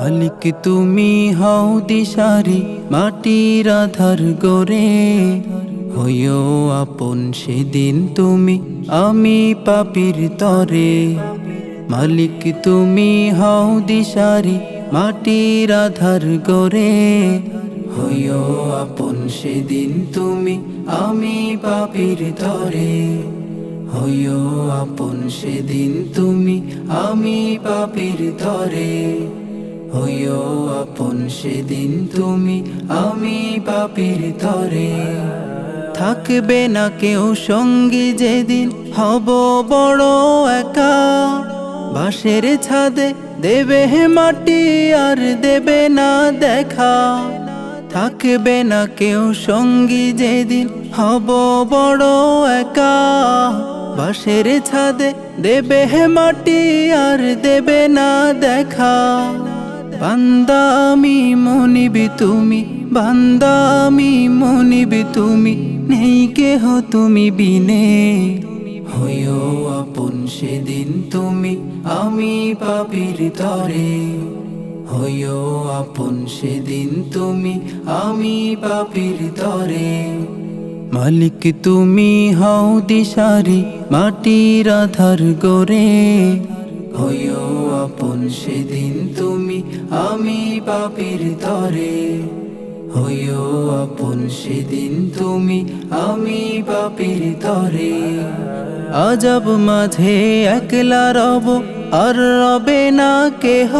মালিক তুমি হও দিশারি, মাটির আধার গরে হইও আপন সেদিন তুমি, আমি পাপির তরে। মালিক তুমি হও দিশারি, মাটির আধার গরে হইও আপন সেদিন তুমি, আমি পাপির তরে। হইও আপন সেদিন তুমি, আমি পাপির তরে। হইও আপন সেদিন তুমি, আমি পাপির তরে। থাকবে না কেউ সঙ্গী যেদিন হব বড় একা। বাঁশের ছাদে দেবে মাটি, আর দেবে না দেখা। থাকবে না কেউ সঙ্গী যেদিন হব বড় একা। বাঁশের ছাদে দেবে মাটি, আর দেবে না দেখা। বান্দা আমি মনিবি তুমি বান্দা আমি মনিবি তুমি, নেই কেহ তুমি বিনে। হইও আপন সেদিন তুমি, আমি পাপির তরে। হইও আপন সেদিন তুমি, আমি পাপির তরে। মালিক তুমি হও দিশারি, মাটির আধার গরে হইও আপন সেদিন তুমি আমি পাপির তরে। হইও আপন সেদিন তুমি আমি পাপির তরে। আজব মাঝে একলা রব, আর রবে না কেহ।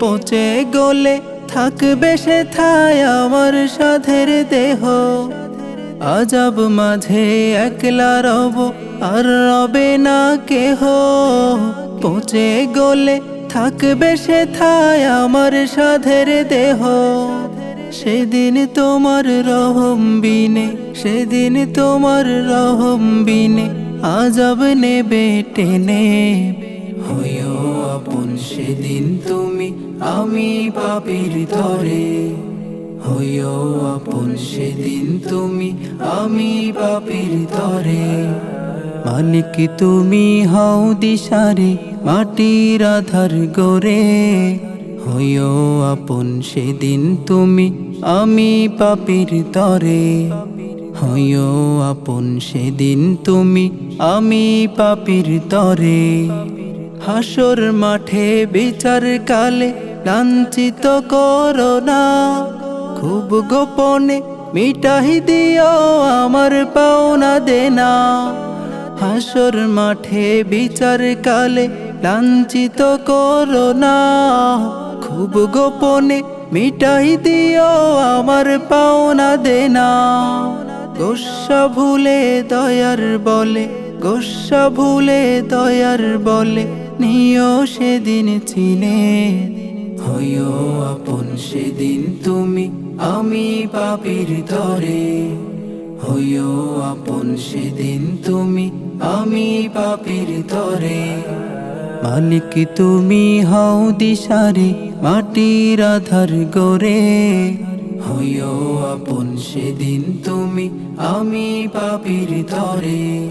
পচে গলে থাকবে সে থায় আমার সাধের দেহ। আজব মাঝে একলা রব, আর রবে না কেহ। পচে গলে থাকবে সে থায় আমার সাধের দেহ। সেদিন তোমার রহম বিনে, সেদিন তোমার রহম বিনে আজব নেবে টেনে। হইও আপন, সেদিন তুমি আমি পাপির তরে হইও আপন সেদিন তুমি, আমি পাপির তরে। মালিক তুমি হও দিশারি, মাটির আধার গরে হইও আপন সেদিন তুমি, আমি পাপির তরে। হইও আপন সেদিন তুমি, আমি পাপির তরে। হাসর মাঠে বিচার কালে লাঞ্ছিত করো না। খুব গোপনে মিটাহি দিও আমার পাওনা দেনা। হাসর মাঠে বিচার কালে লাঞ্ছিত করো না খুব গোপনে মিটাই দিও আমার পাওনা দেনা। গোসা ভুলে দয়ার বলে, গোসা ভুলে দয়ার বলে, নিও সেদিন চিনে হইও আপন সেদিন তুমি, আমি পাপির তরে। হইও আপন সেদিন তুমি, আমি পাপির তরে। মালিক তুমি হও দিশারি, মাটির আধার গরে হইও আপন সেদিন তুমি, আমি পাপির তরে।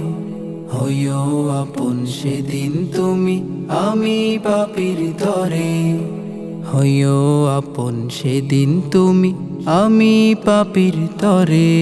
হইও আপন সেদিন তুমি, আমি পাপির তরে। হইও আপন সেদিন তুমি আমি পাপির তরে।